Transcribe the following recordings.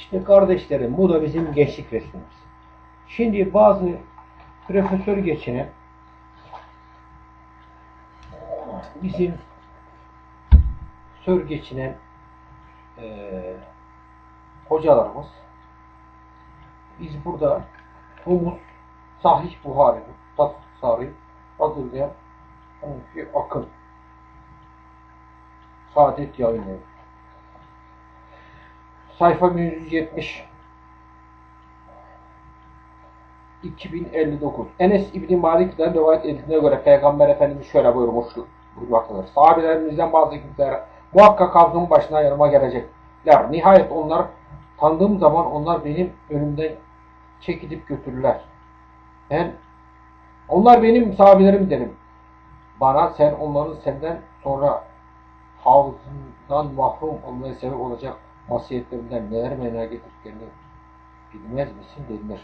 İşte kardeşlerim bu da bizim gençlik resmimiz. Şimdi bazı profesör geçinen bizim sör geçinen eee, hocalarımız biz burada Humus, Sahih Buhari, Tat Sarı, Adılya, Hanefi Akın, Saadet Yayınları. Sayfa 170 2059 Enes İbni Malik'ten rivayet edildiğine göre Peygamber Efendimiz şöyle buyurmuş buyurmaktadır. Sahabelerimizden bazı kimseler muhakkak havzun başına yanıma gelecekler. Nihayet onlar tanıdığım zaman onlar benim önümden çekilip götürürler. Ben onlar benim sahabelerim derim. Bana sen onların senden sonra havzından mahrum olmaya sebep olacak masiyetlerinden neler meydana getirdiklerini bilmez misin denilir.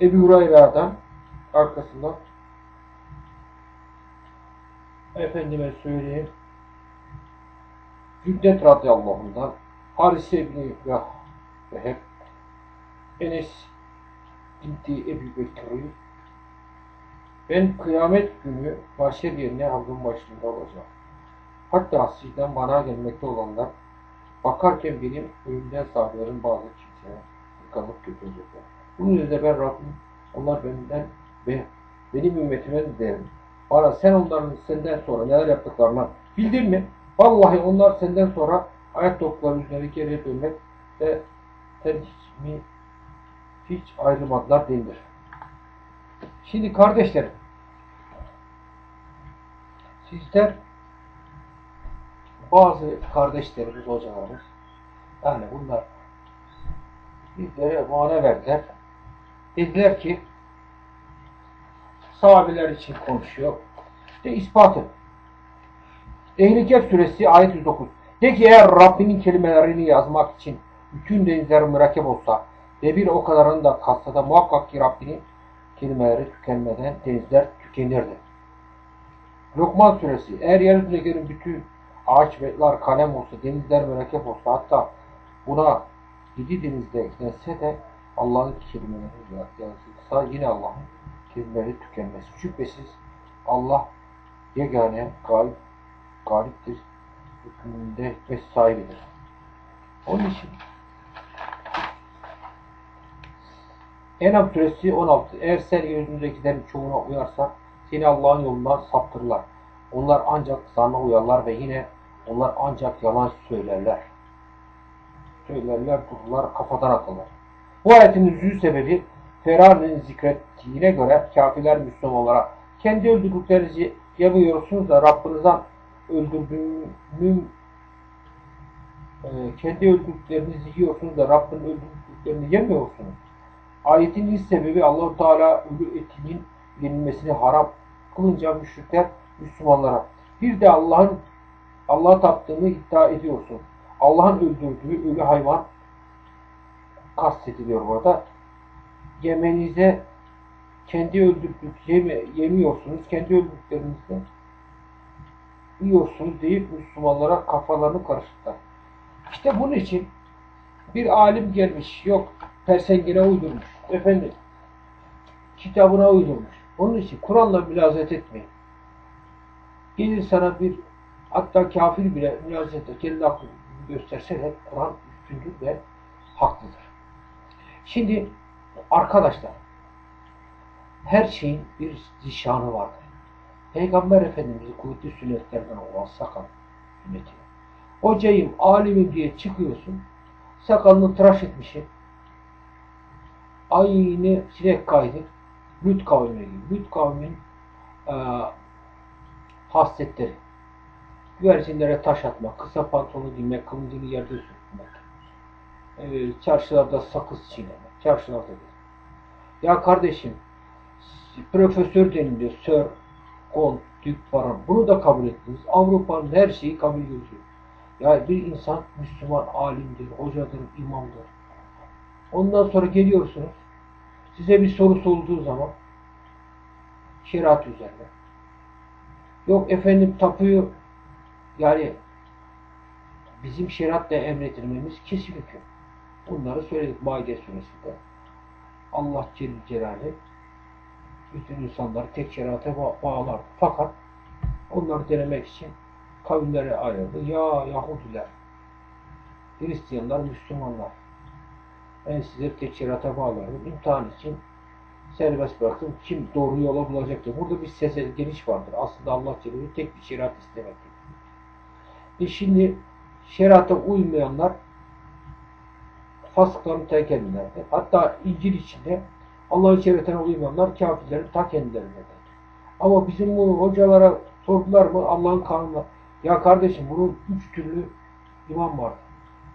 Ebu Hureyre'den arkasından efendime söyleyeyim Cüddet radıyallahu anh'dan Harise ibni Veh Veheb Enes binti Ebu Bekir'i ben kıyamet günü mahşer yerine havzun başında olacağım. Hatta sizden bana gelmekte olanlar bakarken benim önümden sahabelerin bazı kimseye yıkanıp götürecekler. Bunun üzerine ben Rabbim onlar benden ve benim ümmetime derim. Bana sen onların senden sonra neler yaptıklarını bildin mi? Vallahi onlar senden sonra ayak topları üzerine geriye dönmek ve sen hiç mi hiç ayrılmadılar değildir. Şimdi kardeşlerim sizler bazı kardeşlerimiz, hocalarımız yani bunlar bizlere mana verdiler. Dediler ki sahabeler için konuşuyor. İşte ispatı. Ehl-i suresi ayet 109. De ki eğer Rabbimin kelimelerini yazmak için bütün denizler mürekkep olsa ve bir o kadarını da katsa da muhakkak ki Rabbinin kelimeleri tükenmeden denizler tükenirdi. Lokman suresi eğer yeryüzündekilerin bütün ağaç lar kalem olsa, denizler mürekkep olsa hatta buna yedi denizde eklense de Allah'ın kelimeleri yazılsa yine Allah'ın kelimeleri tükenmez. Şüphesiz Allah yegane galip, galiptir. Hükmünde hikmet sahibidir. Onun için Enam suresi 16. Eğer sen yeryüzündekilerin çoğuna uyarsan seni Allah'ın yolundan saptırırlar. Onlar ancak sana uyarlar ve yine onlar ancak yalan söylerler. Söylerler, dururlar, kafadan atarlar. Bu ayetin nüzul sebebi Ferrari'nin zikrettiğine göre kafirler Müslümanlara kendi öldürdüklerinizi yemiyorsunuz da Rabbinizden öldürdüğünün e, kendi öldürdüklerinizi yiyorsunuz da Rabbin öldürdüklerini yemiyorsunuz. Ayetin ilk sebebi Allahu Teala ölü etinin yenilmesini haram kılınca müşrikler Müslümanlara bir de Allah'ın Allah'a taptığını iddia ediyorsun. Allah'ın öldürdüğü ölü hayvan kastediliyor burada. Yemenize kendi öldürdük yeme, yemiyorsunuz, kendi öldürdüklerinizi yiyorsunuz deyip Müslümanlara kafalarını karıştırdılar. İşte bunun için bir alim gelmiş, yok persengine uydurmuş, efendim kitabına uydurmuş. Onun için Kur'an'la mülazet etmeyin. Gelir sana bir hatta kafir bile mülazete kendi aklını gösterse de Kur'an üstündür ve haklıdır. Şimdi arkadaşlar her şeyin bir zişanı vardır. Peygamber Efendimiz'i kuvvetli sünnetlerden olan sakal sünneti. Hocayım, alimim diye çıkıyorsun, sakalını tıraş etmişsin, aynı sinek kaydı, Lüt kavmi gibi. Lüt kavmin e, hasletleri. Güvercinlere taş atmak, kısa pantolonu giymek, kılıncını yerde sürtmek, e, çarşılarda sakız çiğnemek, çarşılarda değil. Ya kardeşim, profesör deniliyor, sir, kont, dük falan. Bunu da kabul ettiniz. Avrupa'nın her şeyi kabul ediyor. Ya bir insan Müslüman alimdir, hocadır, imamdır. Ondan sonra geliyorsunuz. Size bir soru sorulduğu zaman şeriat üzerine. Yok efendim tapuyu yani bizim şeriatla emredilmemiz kesin hüküm. Bunları söyledik Maide suresinde. Allah Celle Celaluhu bütün insanları tek şerate ba- bağlar. Fakat onları denemek için kavimlere ayrıldı. Ya Yahudiler, Hristiyanlar, Müslümanlar. Ben sizi tek şerate bağlarım. İmtihan için serbest bıraktım. Kim doğru yola bulacak diye. Burada bir ses geniş vardır. Aslında Allah Celle tek bir şeriat istemektir. E şimdi şerata uymayanlar fasıkların ta kendileridir. Hatta İncil içinde Allah'ın şeriatine uymayanlar kafirlerin ta kendilerindedir. Ama bizim bu hocalara sordular mı Allah'ın kanunu. Ya kardeşim bunun üç türlü iman var.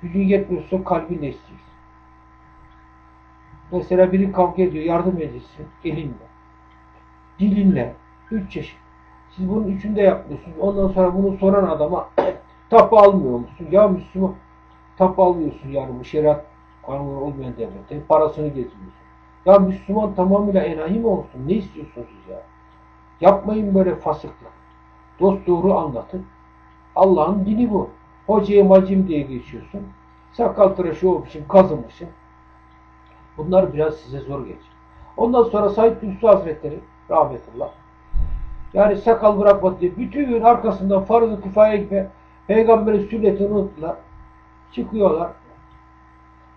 Gücün yetmiyorsa kalbinle istiyorsun. Mesela biri kavga ediyor, yardım edilsin elinle. Dilinle. Üç çeşit. Siz bunun üçünü de yapmıyorsunuz. Ondan sonra bunu soran adama tapu almıyor musun? Ya Müslüman tapu almıyorsun yani bu şeriat kanunu olmayan devlette. Parasını getiriyorsun. Ya Müslüman tamamıyla enayi mi olsun? Ne istiyorsunuz ya? Yapmayın böyle fasıklık. Dost doğru anlatın. Allah'ın dini bu. Hocaya macim diye geçiyorsun. Sakal tıraşı olmuşsun, kazınmışsın. Bunlar biraz size zor geçer. Ondan sonra Said Nursi Hazretleri rahmetullah yani sakal bırakmadı diye bütün arkasından farz-ı kifaya gibi peygamberin sünnetini unuttular. Çıkıyorlar.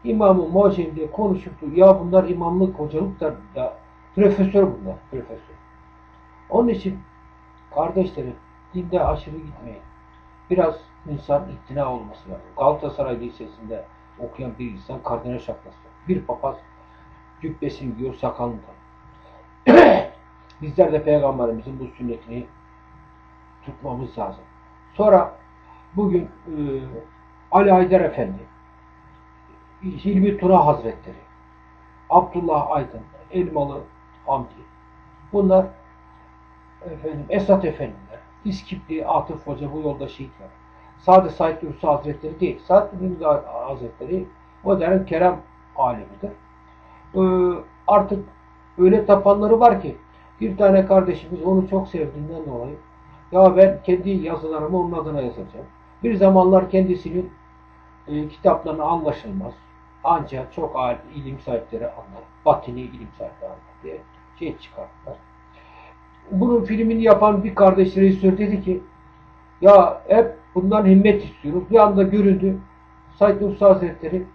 İmamı muacim diye konuşup ya bunlar imamlık hocalık da, da profesör bunlar. Profesör. Onun için kardeşlerim dinde aşırı gitmeyin. Biraz insan ikna olması lazım. Galatasaray Lisesi'nde okuyan bir insan kardinal şaklası. Bir papaz cübbesini giyiyor sakalını da. Bizler de Peygamberimizin bu sünnetini tutmamız lazım. Sonra bugün e, Ali Haydar Efendi, Hilmi Tuna Hazretleri, Abdullah Aydın, Elmalı Hamdi, bunlar efendim Esat Efendiler, İskipli Atıf Hoca bu yolda şehitler. Sade Said Nursi Hazretleri değil. Said Nursi Hazretleri modern kerem alemidir. Ee, artık öyle tapanları var ki bir tane kardeşimiz onu çok sevdiğinden dolayı ya ben kendi yazılarımı onun adına yazacağım. Bir zamanlar kendisinin e, kitaplarına anlaşılmaz. Ancak çok ilim sahipleri anlar. Batini ilim sahipleri anlar diye şey çıkarttılar. Bunun filmini yapan bir kardeş rejisör dedi ki ya hep bundan himmet istiyoruz. Bir anda göründü. Said Nursi Hazretleri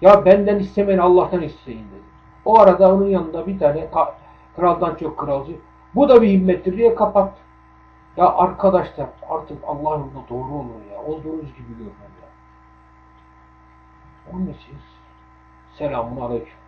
ya benden istemeyin Allah'tan isteyin dedi. O arada onun yanında bir tane kraldan çok kralcı bu da bir himmettir diye kapattı. Ya arkadaşlar artık Allah yolunda doğru olur ya. Olduğunuz gibi görmem ya. Onun için selamun aleyküm.